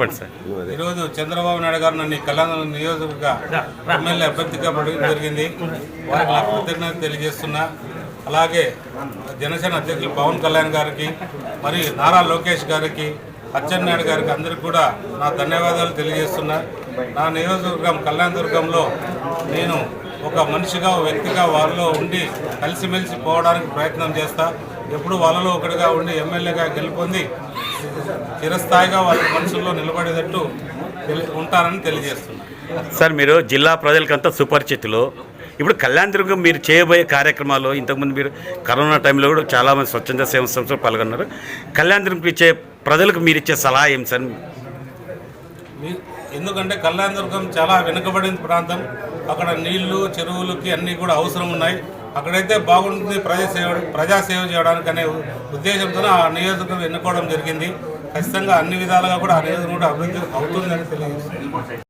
Sir. ఈరోజు చంద్రబాబు నాయుడు గారు నన్ను కళ్యాణ నియోజకవర్గ ఎమ్మెల్యే అభ్యర్థిగా పడడం జరిగింది. వారికి నా కృతజ్ఞత తెలియజేస్తున్నా. అలాగే జనసేన అధ్యక్షులు పవన్ కళ్యాణ్ గారికి మరి నారా లోకేష్ గారికి అచ్చెన్నాయుడు గారికి అందరికీ కూడా నా ధన్యవాదాలు తెలియజేస్తున్నా. నా నియోజకవర్గం కళ్యాణదుర్గంలో నేను ఒక మనిషిగా వ్యక్తిగా వాళ్ళలో ఉండి కలిసిమెలిసి పోవడానికి ప్రయత్నం చేస్తా. ఎప్పుడు వాళ్ళలో ఒకటిగా ఉండి ఎమ్మెల్యేగా గెలుపొంది చిరస్థాయిగా వాళ్ళ మనసుల్లో నిలబడేటట్టు ఉంటారని తెలియజేస్తున్నాను సార్ మీరు జిల్లా ప్రజలకంతా సుపరిచితులు. ఇప్పుడు కళ్యాణ్ దుర్గం మీరు చేయబోయే కార్యక్రమాలు ఇంతకుముందు మీరు కరోనా టైంలో కూడా చాలామంది స్వచ్ఛంద సేవ సంస్థలు పాల్గొన్నారు. కళ్యాణ్ దుర్గం ఇచ్చే ప్రజలకు మీరు ఇచ్చే సలహా ఏం సార్? ఎందుకంటే కళ్యాణదుర్గం చాలా వెనుకబడిన ప్రాంతం. అక్కడ నీళ్ళు చెరువులకి అన్నీ కూడా అవసరం ఉన్నాయి. అక్కడైతే బాగుంటుంది ప్రజాసేవ ప్రజాసేవ చేయడానికి అనే ఉద్దేశంతో ఆ నియోజకవర్గం ఎన్నుకోవడం జరిగింది. ఖచ్చితంగా అన్ని విధాలుగా కూడా ఆ నియోజకవర్గం కూడా అభివృద్ధి అవుతుందని తెలియజేస్తుంది